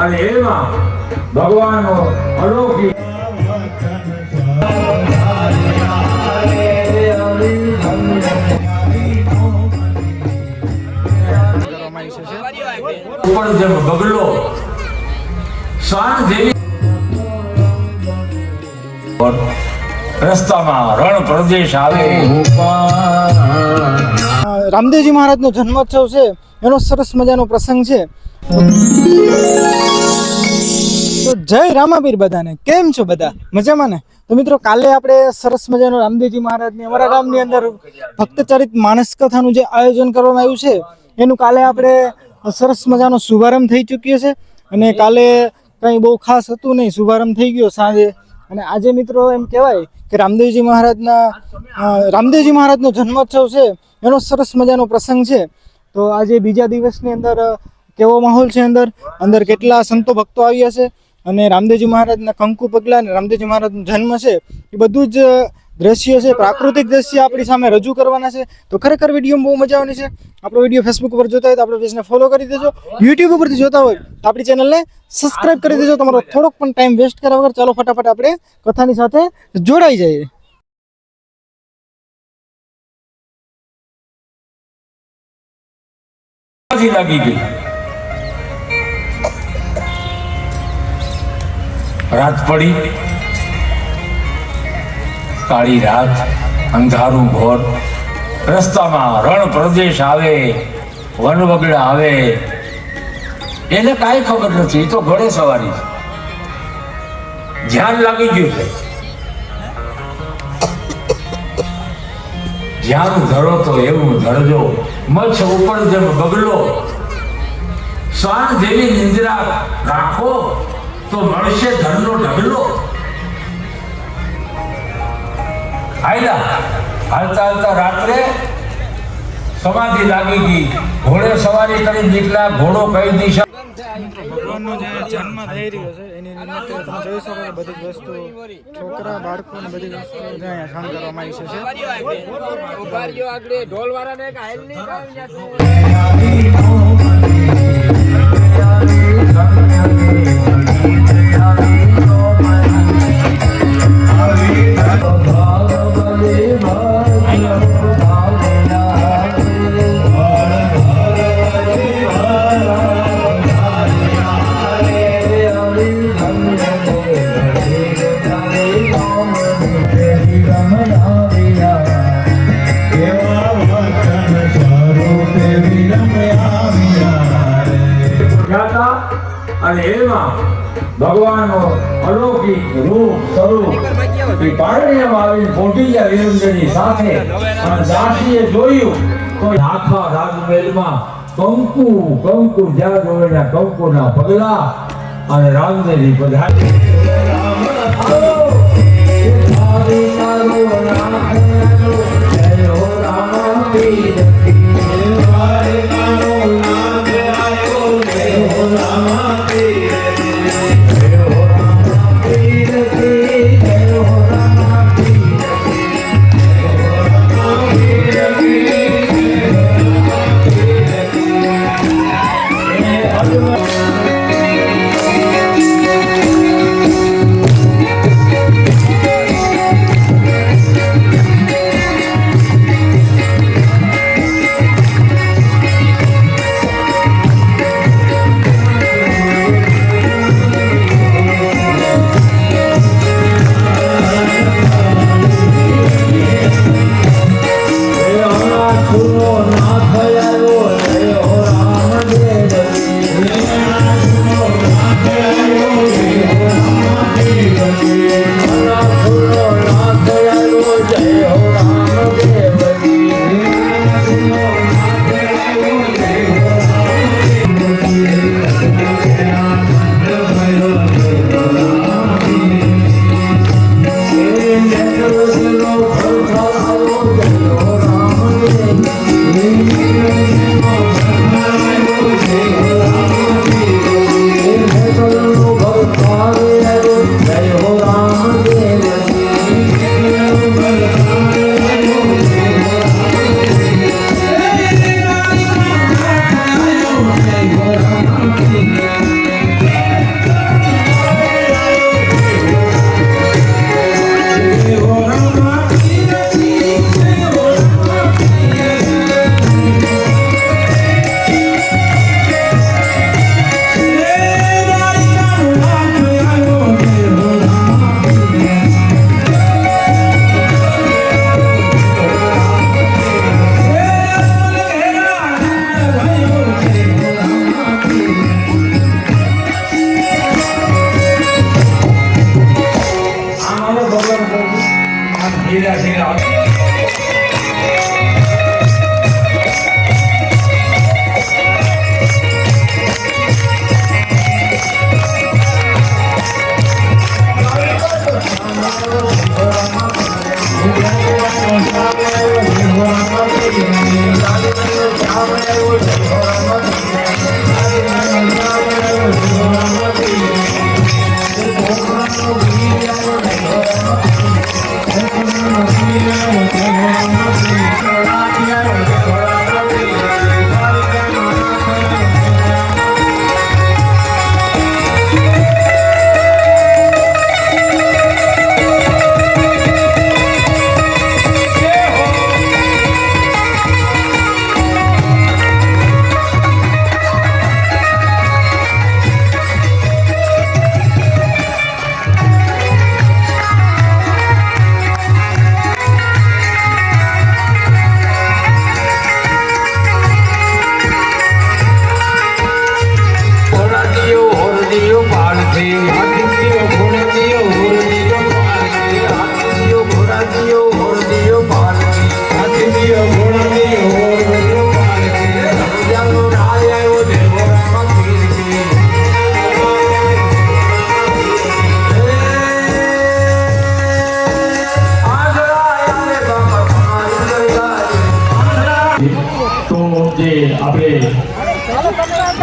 અને એમાં ભગવાનનો અલૌકિક બગલો શ્વાન જેવી રસ્તામાં રામદેવજી મહારાજનો જન્મોત્સવ છે. એનો સરસ મજાનો પ્રસંગ છે. તો જય રામાપીર બધાને. કેમ છો બધા? મજામાં ને? તો મિત્રો, કાલે આપણે સરસ મજાનો રામદેવજી મહારાજની અમારા ગામની અંદર ભક્તચરિત માનસ કથાનું જે આયોજન કરવામાં આવ્યું છે, એનું કાલે આપણે સરસ મજાનો શુભારંભ થઈ ચૂક્યો છે. અને કાલે કંઈ બહુ ખાસ હતું નહીં. શુભારંભ થઈ ગયો સાંજે. અને આજે મિત્રો એમ કહેવાય કે રામદેવજી મહારાજના રામદેવજી મહારાજનો જન્મોત્સવ છે. એનો સરસ મજાનો પ્રસંગ છે. તો આજે બીજા દિવસની અંદર કેવો માહોલ છે અંદર? અંદર કેટલા સંતો ભક્તો આવ્યા છે? અને રામદેવજી મહારાજના કંકુ પગલા અને રામદેવજી મહારાજનો જન્મ છે. એ બધું જ દ્રશ્ય છે, પ્રાકૃતિક દ્રશ્ય આપણી સામે રજૂ કરવાના છે. તો ખરેખર વીડિયો બહુ મજા આવવાની છે. આપણો વીડિયો ફેસબુક ઉપર જોતા હોય તો આપણે પેજને ફોલો કરી દેજો. યુટ્યુબ ઉપરથી જોતા હોય તો આપણી ચેનલને સબસ્ક્રાઇબ કરી દેજો. તમારો થોડોક પણ ટાઈમ વેસ્ટ કર્યા વગર ચાલો ફટાફટ આપણે કથાની સાથે જોડાઈ જઈએ. રાત પડી. કાળી રાત, અંધારું ઘોર. રસ્તામાં રણ પ્રદેશ આવે વનવગડા આવે. એને કાંઈ ખબર નથી તો ઘોડે સવારી. ધ્યાન લાગી ગયું છે. જ્યાં ધરો તો એવું ધરજો, મચ્છ ઉપર જેમ બગલો શ્વાન જેવી નિંદ્રા રાખો, તો મળશે ધનનો ઢગલો. આયલા. હાલતા હાલતા રાત્રે સમાધિ લાગી ગઈ. ઘોડે સવારી કરી નીકળ્યા ઘોડો કઈ દિશા ભગવાનનો જે જન્મ થઈ રહ્યો છે એની નિમિત્તે તમે જોઈ શકો બધી વસ્તુ છોકરા બાળકો ને બધી વસ્તુ અહીંયા કામ કરવામાં આવી છે. અલૌકિક રૂપ સ્વરૂપ એ પારણીયમાં આવીને પહોંચી ગયા સાથે અને દાસીએ જોયું તો આખા રાજમહેલમાં કંકુ કંકુ જ્યાં જોવેના કંકુના પગલા અને રામદેવી પધારી રામ રામ રામ રામ Obrigado.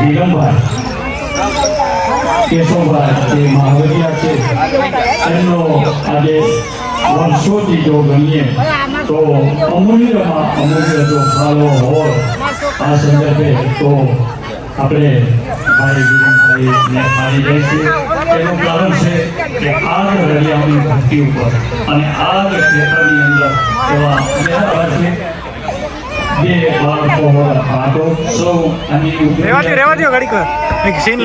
નીલમભાઈ કેશવભાઈ એ મહાવરિયા છે, એમનો આજે વર્ષોથી જો ગણીએ, તો અમૂલ્યમાં અમૂલ્ય જો ફાળો હોય, આ સંદર્ભે તો આપણે ભાઈ વિરેનભાઈને માની દઈશું એનું કારણ છે કે આ રળિયામણી ભક્તિ ઉપર. અને આ અંદર એવા જે બાળકો આટો સૌ અને રેવા દો રેવા દો ઘડીક એક સીન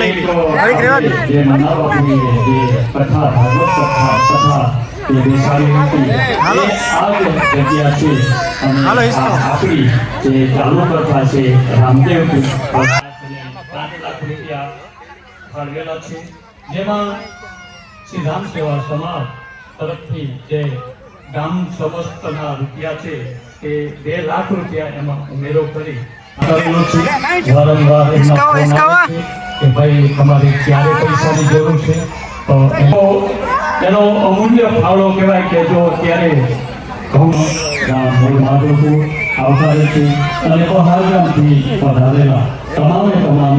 હતી જેમાં શ્રી સેવા સમાજ તરફથી જે ગામ સમસ્તના રૂપિયા છે એ બે લાખ રૂપિયા એમાં ઉમેરો કરી વારંવાર કે ભાઈ તમારે ક્યારે પૈસાની જરૂર છે? તો એનો અમૂલ્ય ફાળો કહેવાય કે જો અત્યારે ઘઉં માગું છું આવકારે છે અને બહારગામથી તમામે તમામ.